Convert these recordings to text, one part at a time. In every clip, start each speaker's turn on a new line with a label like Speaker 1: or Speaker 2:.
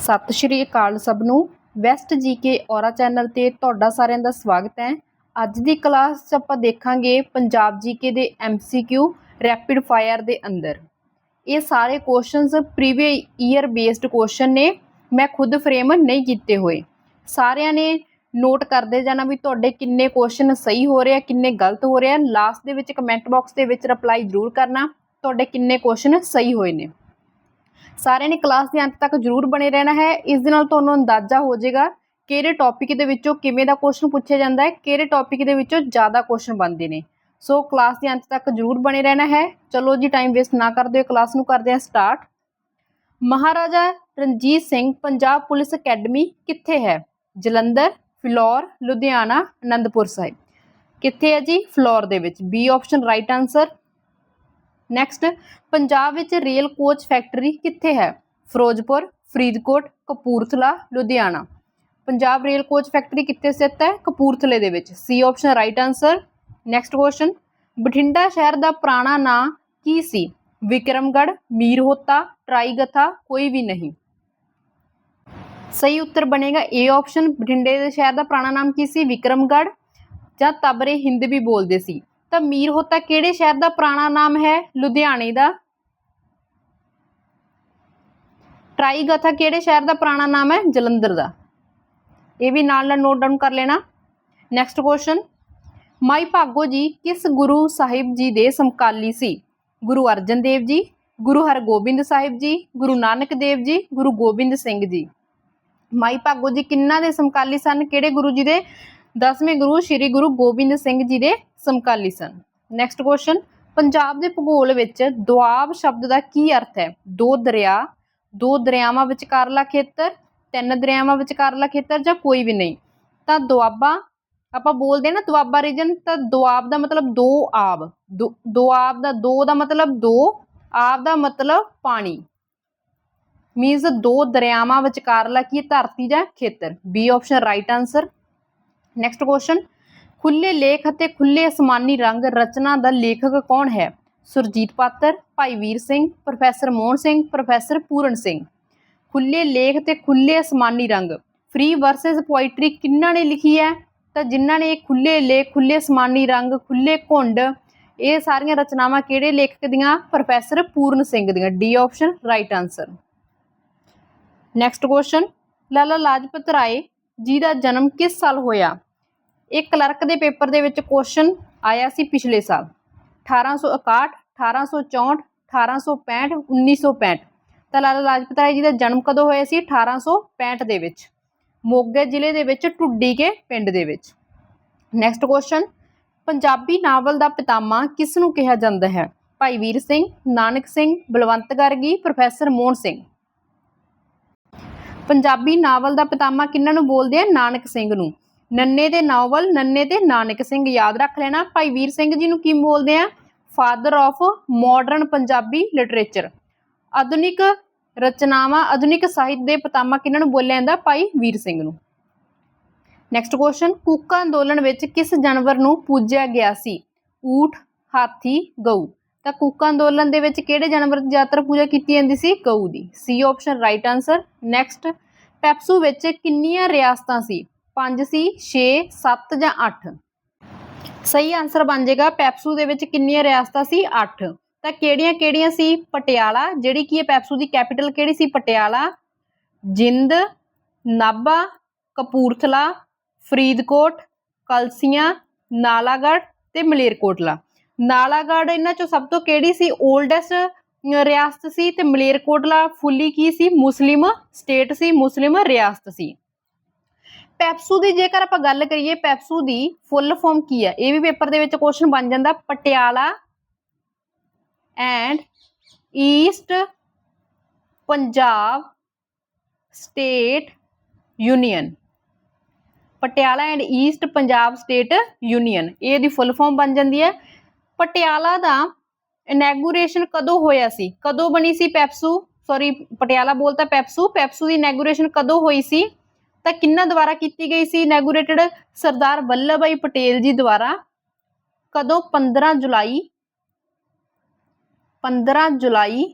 Speaker 1: ਸਤਿ ਸ਼੍ਰੀ ਅਕਾਲ ਸਭ ਨੂੰ। ਵੈਸਟ ਜੀਕੇ ਔਰਾ ਚੈਨਲ ਤੇ ਤੁਹਾਡਾ ਸਾਰਿਆਂ ਦਾ ਸਵਾਗਤ ਹੈ। ਅੱਜ ਦੀ ਕਲਾਸ 'ਚ ਆਪਾਂ ਦੇਖਾਂਗੇ ਪੰਜਾਬ ਜੀਕੇ ਦੇ ਐਮਸੀਕਿਊ ਰੈਪਿਡ ਫਾਇਰ ਦੇ ਅੰਦਰ। ਇਹ ਸਾਰੇ questions previous year based question ਨੇ। ਮੈਂ ਖੁਦ ਫਰੇਮ ਨਹੀਂ ਕੀਤੇ ਹੋਏ। ਸਾਰਿਆਂ ਨੇ ਨੋਟ ਕਰਦੇ ਜਾਣਾ ਵੀ ਤੁਹਾਡੇ ਕਿੰਨੇ ਕੁਐਸਚਨ ਸਹੀ ਹੋ ਰਹੇ ਆ, ਕਿੰਨੇ ਗਲਤ ਹੋ ਰਹੇ ਆ। ਲਾਸਟ ਦੇ ਵਿੱਚ ਕਮੈਂਟ ਬਾਕਸ ਦੇ ਵਿੱਚ ਰਿਪਲਾਈ ਜ਼ਰੂਰ ਕਰਨਾ। ਤੁਹਾਡੇ ਕਿੰਨੇ ਕੁਐਸਚਨ ਸਹੀ ਹੋਏ ਨੇ। ਸਾਰਿਆਂ ਨੇ ਕਲਾਸ ਦੇ ਅੰਤ ਤੱਕ ਜਰੂਰ ਬਣੇ ਰਹਿਣਾ ਹੈ। ਇਸ ਦੇ ਨਾਲ ਤੁਹਾਨੂੰ ਅੰਦਾਜ਼ਾ ਹੋ ਜਾਏਗਾ ਕਿਹੜੇ ਟੌਪਿਕ ਦੇ ਵਿੱਚੋਂ ਕਿਵੇਂ ਦਾ ਕੁਐਸਚਨ ਪੁੱਛਿਆ ਜਾਂਦਾ ਹੈ, ਕਿਹੜੇ ਟੌਪਿਕ ਦੇ ਵਿੱਚੋਂ ਜ਼ਿਆਦਾ ਕੁਐਸਚਨ ਬਣਦੇ ਨੇ। ਸੋ ਕਲਾਸ ਦੇ ਅੰਤ ਤੱਕ ਜਰੂਰ ਬਣੇ ਰਹਿਣਾ ਹੈ। ਚਲੋ ਜੀ ਟਾਈਮ ਵੇਸਟ ਨਾ ਕਰਦੇ ਹੋਏ ਕਲਾਸ ਨੂੰ ਕਰਦੇ ਹਾਂ start Maharaja Ranjit Singh, Punjab police academy ਕਿੱਥੇ ਹੈ? ਜਲੰਧਰ, ਫਿਲੌਰ, ਲੁਧਿਆਣਾ, ਅਨੰਦਪੁਰ ਸਾਹਿਬ। ਕਿੱਥੇ ਹੈ ਜੀ? ਫਲੋਰ ਦੇ ਵਿੱਚ। B option right answer next Punjab ਵਿੱਚ ਰੇਲ ਕੋਚ ਫੈਕਟਰੀ ਕਿੱਥੇ ਹੈ? Ferozepur, Faridkot, Kapurthala, Ludhiana. Punjab rail coach factory ਕਿੱਥੇ ਸਥਿਤ ਹੈ? ਕਪੂਰਥਲੇ ਦੇ ਵਿੱਚ। C option right answer next question Bathinda ਸ਼ਹਿਰ ਦਾ ਪੁਰਾਣਾ ਨਾਂ ਕੀ ਸੀ? ਵਿਕਰਮਗੜ੍ਹ, ਮੀਰਹੋਤਾ, ਟਰਾਈਗਥਾ, ਕੋਈ ਵੀ ਨਹੀਂ। ਸਹੀ ਉੱਤਰ ਬਣੇਗਾ ਏ ਆਪਸ਼ਨ ਬਠਿੰਡੇ ਦੇ ਸ਼ਹਿਰ ਦਾ ਪੁਰਾਣਾ ਨਾਮ ਕੀ ਸੀ? ਵਿਕਰਮਗੜ੍ਹ ਜਾਂ ਤਬਰੇ ਹਿੰਦ ਵੀ ਬੋਲਦੇ ਸੀ। ਤਾਂ ਮੀਰਹੋਤਾ ਕਿਹੜੇ ਸ਼ਹਿਰ ਦਾ ਪੁਰਾਣਾ ਨਾਮ ਹੈ? ਲੁਧਿਆਣੇ ਦਾ। ਟਰਾਈਗਥਾ ਕਿਹੜੇ ਸ਼ਹਿਰ ਦਾ ਪੁਰਾਣਾ ਨਾਮ ਹੈ? ਜਲੰਧਰ ਦਾ। ਇਹ ਵੀ ਨਾਲ ਨਾਲ ਨੋਟ ਡਾਊਨ ਕਰ ਲੈਣਾ। ਨੈਕਸਟ ਕੁਐਸਚਨ ਮਾਈ ਭਾਗੋ ਜੀ, ਕਿਸ ਗੁਰੂ ਸਾਹਿਬ ਜੀ ਦੇ ਸਮਕਾਲੀ ਸੀ? ਗੁਰੂ ਅਰਜਨ ਦੇਵ ਜੀ, ਗੁਰੂ ਹਰਗੋਬਿੰਦ ਸਾਹਿਬ ਜੀ, ਗੁਰੂ ਨਾਨਕ ਦੇਵ ਜੀ, ਗੁਰੂ ਗੋਬਿੰਦ ਸਿੰਘ ਜੀ। ਮਾਈ ਭਾਗੋ ਜੀ ਕਿੰਨਾ ਦੇ ਸਮਕਾਲੀ ਸਨ? ਕਿਹੜੇ ਗੁਰੂ ਜੀ ਦੇ? ਦਸਵੇਂ ਗੁਰੂ ਸ੍ਰੀ ਗੁਰੂ ਗੋਬਿੰਦ ਸਿੰਘ ਜੀ ਦੇ ਸਮਕਾਲੀ ਸਨ। ਨੈਕਸਟ ਕੁਐਸਚਨ ਪੰਜਾਬ ਦੇ ਭੂਗੋਲ ਵਿੱਚ ਦੁਆਬ ਸ਼ਬਦ ਦਾ ਕੀ ਅਰਥ ਹੈ? ਦੋ ਦਰਿਆ, ਦੋ ਦਰਿਆਵਾਂ ਵਿਚਕਾਰਲਾ ਖੇਤਰ, ਤਿੰਨ ਦਰਿਆਵਾਂ ਵਿਚਕਾਰਲਾ ਖੇਤਰ ਜਾਂ ਕੋਈ ਵੀ ਨਹੀਂ। ਤਾਂ ਦੁਆਬਾ, ਆਪਾਂ ਬੋਲਦੇ ਨਾ ਦੁਆਬਾ ਰੀਜਨ ਤਾਂ ਦੁਆਬ ਦਾ ਮਤਲਬ ਦੋ ਆਬ। ਦੁ- ਦੁਆਬ ਦਾ ਦੋ ਦਾ ਮਤਲਬ ਦੋ, ਆਬ ਦਾ ਮਤਲਬ ਪਾਣੀ। ਮੀਨਸ ਦੋ ਦਰਿਆਵਾਂ ਵਿਚਕਾਰਲਾ ਕੀ ਧਰਤੀ ਜਾਂ ਖੇਤਰ। B option right answer next question Khulle Lekh ਅਤੇ ਖੁੱਲੇ ਅਸਮਾਨੀ ਰੰਗ ਰਚਨਾ ਦਾ ਲੇਖਕ ਕੌਣ ਹੈ? Surjit Patar, Bhai Vir Singh, professor Mohan Singh, professor Puran Singh. ਖੁੱਲੇ ਲੇਖ ਤੇ ਖੁੱਲੇ ਅਸਮਾਨੀ ਰੰਗ। ਫ੍ਰੀ ਵਰਸਸ ਪੋਇਟਰੀ ਕਿੰਨਾਂ ਨੇ ਲਿਖੀ ਹੈ? ਤਾਂ ਜਿਨ੍ਹਾਂ ਨੇ ਖੁੱਲੇ ਲੇਖ, ਖੁੱਲੇ ਅਸਮਾਨੀ ਰੰਗ, ਖੁੱਲੇ ਘੁੰਡ, ਇਹ ਸਾਰੀਆਂ ਰਚਨਾਵਾਂ ਕਿਹੜੇ ਲੇਖਕ ਦੀਆਂ? ਪ੍ਰੋਫੈਸਰ ਪੂਰਨ ਸਿੰਘ ਦੀਆਂ। D option right answer next question Lala Lajpat Rai ji ਦਾ ਜਨਮ ਕਿਸ ਸਾਲ ਹੋਇਆ? ਇਹ ਕਲਰਕ ਦੇ ਪੇਪਰ ਦੇ ਵਿੱਚ ਕੁਐਸਚਨ ਆਇਆ ਸੀ ਪਿਛਲੇ ਸਾਲ। 1861 1864 1865 1965 ਤਾਂ ਲਾਲਾ ਲਾਜਪਤ ਰਾਏ ਜੀ ਦਾ ਜਨਮ ਕਦੋਂ ਹੋਇਆ ਸੀ? 1865 ਦੇ ਵਿੱਚ। ਮੋਗੇ ਜ਼ਿਲ੍ਹੇ ਦੇ ਵਿੱਚ ਟੁੱਡੀ ਕੇ ਪਿੰਡ ਦੇ ਵਿੱਚ। ਨੈਕਸਟ ਕੁਐਸਚਨ ਪੰਜਾਬੀ ਨਾਵਲ ਦਾ ਪਿਤਾਮਾ ਕਿਸ ਨੂੰ ਕਿਹਾ ਜਾਂਦਾ ਹੈ? ਭਾਈ ਵੀਰ ਸਿੰਘ, ਨਾਨਕ ਸਿੰਘ, ਬਲਵੰਤ ਗਰਗੀ, ਪ੍ਰੋਫੈਸਰ ਮੋਹਨ ਸਿੰਘ। ਪੰਜਾਬੀ ਨਾਵਲ ਦਾ ਪਿਤਾਮਾ ਕਿਹਨਾਂ ਨੂੰ ਬੋਲਦੇ ਆ? ਨਾਨਕ ਸਿੰਘ ਨੂੰ। ਨੰਨੇ ਦੇ ਨਾਵਲ, ਨੰਨੇ ਤੇ ਨਾਨਕ ਸਿੰਘ। ਯਾਦ ਰੱਖ ਲੈਣਾ, ਭਾਈ ਵੀਰ ਸਿੰਘ ਜੀ ਨੂੰ ਕੀ ਬੋਲਦੇ ਆ? Father of modern Punjabi literature ਆਧੁਨਿਕ ਰਚਨਾਵਾਂ, ਆਧੁਨਿਕ ਸਾਹਿਤ ਦੇ ਪਿਤਾਮਾ ਕਿਹਨਾਂ ਨੂੰ ਬੋਲਿਆ ਜਾਂਦਾ? ਭਾਈ ਵੀਰ ਸਿੰਘ ਨੂੰ। ਨੈਕਸਟ ਕੁਐਸਚਨ ਕੂਕਾ ਅੰਦੋਲਨ ਵਿੱਚ ਕਿਸ ਜਾਨਵਰ ਨੂੰ ਪੂਜਿਆ ਗਿਆ ਸੀ? ਊਠ, ਹਾਥੀ, ਗਊ। ਤਾਂ ਕੂਕਾ ਅੰਦੋਲਨ ਦੇ ਵਿੱਚ ਕਿਹੜੇ ਜਾਨਵਰ ਦੀ ਜ਼ਿਆਦਾਤਰ ਪੂਜਾ ਕੀਤੀ ਜਾਂਦੀ ਸੀ? ਗਊ ਦੀ। C option right answer next PEPSU ਵਿੱਚ ਕਿੰਨੀਆਂ ਰਿਆਸਤਾਂ ਸੀ? 5 ਸੀ 6 7 ਜਾਂ 8 ਸਹੀ ਆਨਸਰ ਬਣ ਜਾਏਗਾ, ਪੈਪਸੂ ਦੇ ਵਿੱਚ ਕਿੰਨੀਆਂ ਰਿਆਸਤਾਂ ਸੀ? 8 ਤਾਂ ਕਿਹੜੀਆਂ ਕਿਹੜੀਆਂ ਸੀ? ਪਟਿਆਲਾ, ਜਿਹੜੀ ਕੀ ਹੈ ਪੈਪਸੂ ਦੀ ਕੈਪੀਟਲ ਕਿਹੜੀ ਸੀ? ਪਟਿਆਲਾ, ਜਿੰਦ, ਨਾਭਾ, ਕਪੂਰਥਲਾ, ਫਰੀਦਕੋਟ, ਕਲਸੀਆਂ, ਨਾਲਾਗੜ੍ਹ ਤੇ ਮਲੇਰਕੋਟਲਾ। ਨਾਲਾਗੜ੍ਹ ਇਹਨਾਂ ਚੋਂ ਸਭ ਤੋਂ ਕਿਹੜੀ ਸੀ? 올ਡੈਸਟ ਰਿਆਸਤ ਸੀ ਤੇ ਮਲੇਰਕੋਟਲਾ ਫੁੱਲੀ ਕੀ ਸੀ? ਮੁਸਲਿਮ ਸਟੇਟ ਸੀ, ਮੁਸਲਿਮ ਰਿਆਸਤ ਸੀ। ਪੈਪਸੂ ਦੀ ਜੇਕਰ ਆਪਾਂ ਗੱਲ ਕਰੀਏ, ਪੈਪਸੂ ਦੀ ਫੁੱਲ ਫਾਰਮ ਕੀ ਹੈ ਇਹ ਵੀ ਪੇਪਰ ਦੇ ਵਿੱਚ ਕੁਐਸਚਨ ਬਣ ਜਾਂਦਾ, Patiala and east Punjab state union Patiala and east Punjab state union ਇਹ ਦੀ ਫੁੱਲ ਫਾਰਮ ਬਣ ਜਾਂਦੀ ਹੈ। ਪਟਿਆਲਾ ਦਾ ਇਨੈਗੂਰੇਸ਼ਨ ਕਦੋਂ ਹੋਇਆ ਸੀ? ਕਦੋਂ ਬਣੀ ਸੀ ਪੈਪਸੂ? ਸੌਰੀ ਪਟਿਆਲਾ ਬੋਲਤਾ ਪੈਪਸੂ। ਪੈਪਸੂ ਦੀ ਇਨੈਗੂਰੇਸ਼ਨ ਕਦੋਂ ਹੋਈ ਸੀ? ਤਾਂ ਕਿੰਨਾ ਦੁਆਰਾ ਕੀਤੀ ਗਈ ਸੀ ਇਨੈਗੂਰੇਟਡ ਸਰਦਾਰ ਵੱਲਭ ਭਾਈ ਪਟੇਲ ਜੀ ਦੁਆਰਾ ਕਦੋਂ? 15 ਜੁਲਾਈ। 15 ਜੁਲਾਈ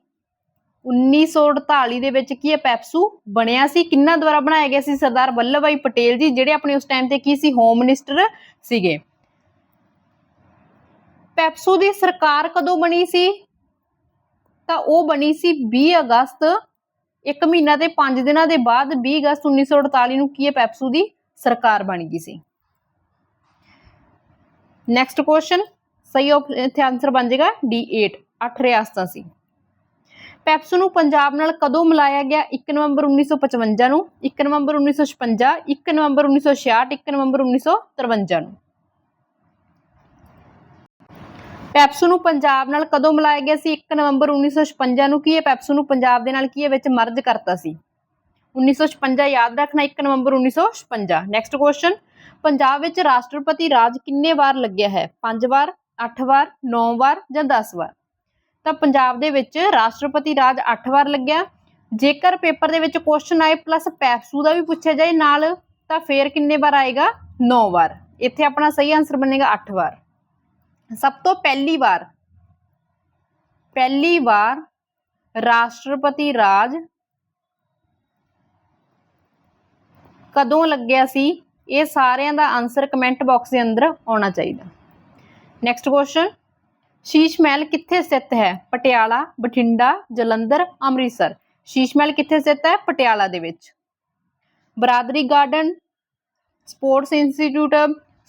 Speaker 1: 1948 ਦੇ ਵਿੱਚ ਕੀ ਹੈ ਪੈਪਸੂ ਬਣਿਆ ਸੀ? ਕਿੰਨਾ ਦੁਆਰਾ ਬਣਾਇਆ ਗਿਆ ਸੀ ਸਰਦਾਰ ਵੱਲਭ ਭਾਈ ਪਟੇਲ ਜੀ, ਜਿਹੜੇ ਆਪਣੇ ਉਸ ਟਾਈਮ ਤੇ ਕੀ ਸੀ? ਹੋਮ ਮਿਨਿਸਟਰ ਸੀਗੇ। ਪੈਪਸੂ ਦੀ ਸਰਕਾਰ ਕਦੋਂ ਬਣੀ ਸੀ? ਤਾਂ ਉਹ ਬਣੀ ਸੀ 20 ਅਗਸਤ। ਇੱਕ ਮਹੀਨਾ ਤੇ 5 ਦਿਨਾਂ ਦੇ ਬਾਅਦ 20 ਅਗਸਤ 1948 ਨੂੰ ਕੀ ਹੈ ਪੈਪਸੂ ਦੀ ਸਰਕਾਰ ਬਣ ਗਈ ਸੀ? ਨੈਕਸਟ ਕੁਐਸਚਨ ਸਹੀ op- ਇੱਥੇ ਆਨਸਰ ਬਣ ਜਾਏਗਾ D8 ਅੱਠ ਰਿਆਸਤਾਂ ਸੀ। ਪੈਪਸੂ ਨੂੰ ਪੰਜਾਬ ਨਾਲ ਕਦੋਂ ਮਿਲਾਇਆ ਗਿਆ? 1 ਨਵੰਬਰ 1955 ਨੂੰ 1 ਨਵੰਬਰ 1956 1 ਨਵੰਬਰ 1966 1 ਨਵੰਬਰ 1953 ਨੂੰ। ਪੈਪਸੂ ਨੂੰ ਪੰਜਾਬ ਨਾਲ ਕਦੋਂ ਮਿਲਾਇਆ ਗਿਆ ਸੀ? 1 ਨਵੰਬਰ 1956 ਨੂੰ ਕੀ ਹੈ ਪੈਪਸੂ ਨੂੰ ਪੰਜਾਬ ਦੇ ਨਾਲ ਕੀ ਹੈ ਵਿੱਚ ਮਰਜ ਕਰਤਾ ਸੀ? 1956 ਯਾਦ ਰੱਖਣਾ 1 ਨਵੰਬਰ 1956 ਨੈਕਸਟ ਕੁਐਸਚਨ ਪੰਜਾਬ ਵਿੱਚ ਰਾਸ਼ਟਰਪਤੀ ਰਾਜ ਕਿੰਨੇ ਵਾਰ ਲੱਗਿਆ ਹੈ? 5 ਵਾਰ 8 ਵਾਰ 9 ਵਾਰ ਜਾਂ 10 ਵਾਰ? ਤਾਂ ਪੰਜਾਬ ਦੇ ਵਿੱਚ ਰਾਸ਼ਟਰਪਤੀ ਰਾਜ 8 ਵਾਰ ਲੱਗਿਆ। ਜੇਕਰ ਪੇਪਰ ਦੇ ਵਿੱਚ ਕੁਐਸਚਨ ਆਏ ਪਲੱਸ ਪੈਪਸੂ ਦਾ ਵੀ ਪੁੱਛਿਆ ਜਾਏ ਨਾਲ, ਤਾਂ ਫੇਰ ਕਿੰਨੇ ਵਾਰ ਆਏਗਾ? 9 ਵਾਰ। ਇੱਥੇ ਆਪਣਾ ਸਹੀ ਆਨਸਰ ਬਣੇਗਾ 8 ਵਾਰ। ਸਭ ਤੋਂ ਪਹਿਲੀ ਵਾਰ ਪਹਿਲੀ ਵਾਰ ਰਾਸ਼ਟਰਪਤੀ ਰਾਜ ਕਦੋਂ ਲੱਗਿਆ ਸੀ? ਇਹ ਸਾਰਿਆਂ ਦਾ ਆਨਸਰ ਕਮੈਂਟ ਬਾਕਸ ਦੇ ਅੰਦਰ ਆਉਣਾ ਚਾਹੀਦਾ। ਨੈਕਸਟ ਕੁਐਸਚਨ ਸ਼ੀਸ਼ ਮਹਿਲ ਕਿੱਥੇ ਸਥਿਤ ਹੈ? ਪਟਿਆਲਾ, ਬਠਿੰਡਾ, ਜਲੰਧਰ, ਅੰਮ੍ਰਿਤਸਰ। ਸ਼ੀਸ਼ ਮਹਿਲ ਕਿੱਥੇ ਸਥਿਤ ਹੈ? ਪਟਿਆਲਾ ਦੇ ਵਿੱਚ। Baradari garden, sports institute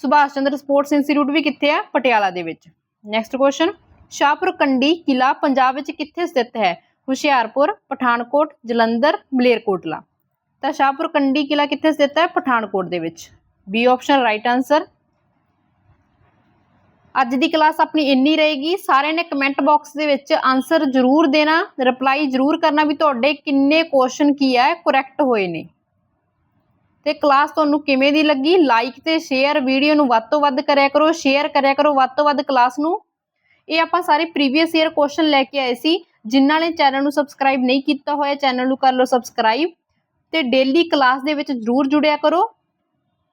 Speaker 1: Subhash Chandra sports institute ਵੀ ਕਿੱਥੇ ਹੈ ਪਟਿਆਲਾ ਦੇ ਵਿੱਚ। ਨੈਕਸਟ ਕੁਐਸਚਨ ਸ਼ਾਹਪੁਰ ਕੰਡੀ ਕਿਲਾ ਪੰਜਾਬ ਵਿੱਚ ਕਿੱਥੇ ਸਥਿਤ ਹੈ? ਹੁਸ਼ਿਆਰਪੁਰ, ਪਠਾਨਕੋਟ, ਜਲੰਧਰ, ਮਲੇਰਕੋਟਲਾ। ਤਾਂ ਸ਼ਾਹਪੁਰ ਕੰਡੀ ਕਿਲਾ ਕਿੱਥੇ ਸਥਿਤ ਹੈ? ਪਠਾਨਕੋਟ ਦੇ ਵਿੱਚ। ਬੀ ਆਪਸ਼ਨ ਰਾਈਟ ਆਨਸਰ ਅੱਜ ਦੀ ਕਲਾਸ ਆਪਣੀ ਇੰਨੀ ਰਹੇਗੀ। ਸਾਰਿਆਂ ਨੇ ਕਮੈਂਟ ਬਾਕਸ ਦੇ ਵਿੱਚ ਆਨਸਰ ਜ਼ਰੂਰ ਦੇਣਾ। ਰਿਪਲਾਈ ਜ਼ਰੂਰ ਕਰਨਾ ਵੀ ਤੁਹਾਡੇ ਕਿੰਨੇ ਕੁਐਸਚਨ ਕੀ ਹੈ ਕਰੈਕਟ ਹੋਏ ਨੇ। ਤੇ ਕਲਾਸ ਤੁਹਾਨੂੰ ਕਿਵੇਂ ਦੀ ਲੱਗੀ? ਲਾਈਕ ਤੇ ਸ਼ੇਅਰ ਵੀਡੀਓ ਨੂੰ ਵੱਧ ਤੋਂ ਵੱਧ ਕਰਿਆ ਕਰੋ ਸ਼ੇਅਰ ਕਰਿਆ ਕਰੋ ਵੱਧ ਤੋਂ ਵੱਧ ਕਲਾਸ ਨੂੰ। ਇਹ ਆਪਾਂ ਸਾਰੇ ਪ੍ਰੀਵੀਅਸ ਈਅਰ ਕੁਐਸਚਨ ਲੈ ਕੇ ਆਏ ਸੀ। ਜਿਨ੍ਹਾਂ ਨੇ ਚੈਨਲ ਨੂੰ ਸਬਸਕ੍ਰਾਈਬ ਨਹੀਂ ਕੀਤਾ ਹੋਇਆ ਚੈਨਲ ਨੂੰ ਕਰ ਲਓ ਸਬਸਕ੍ਰਾਈਬ ਤੇ ਡੇਲੀ ਕਲਾਸ ਦੇ ਵਿੱਚ ਜ਼ਰੂਰ ਜੁੜਿਆ ਕਰੋ।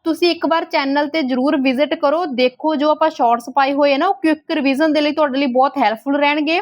Speaker 1: ਤੁਸੀਂ ਇੱਕ ਵਾਰ ਚੈਨਲ ਤੇ ਜਰੂਰ ਵਿਜ਼ਿਟ ਕਰੋ। ਦੇਖੋ ਜੋ ਆਪਾਂ ਸ਼ਾਰਟਸ ਪਾਏ ਹੋਏ ਨਾ, ਉਹ ਕੁਇਕ ਰਿਵੀਜ਼ਨ ਦੇ ਲਈ ਤੁਹਾਡੇ ਲਈ ਬਹੁਤ ਹੈਲਪਫੁਲ ਰਹਿਣਗੇ।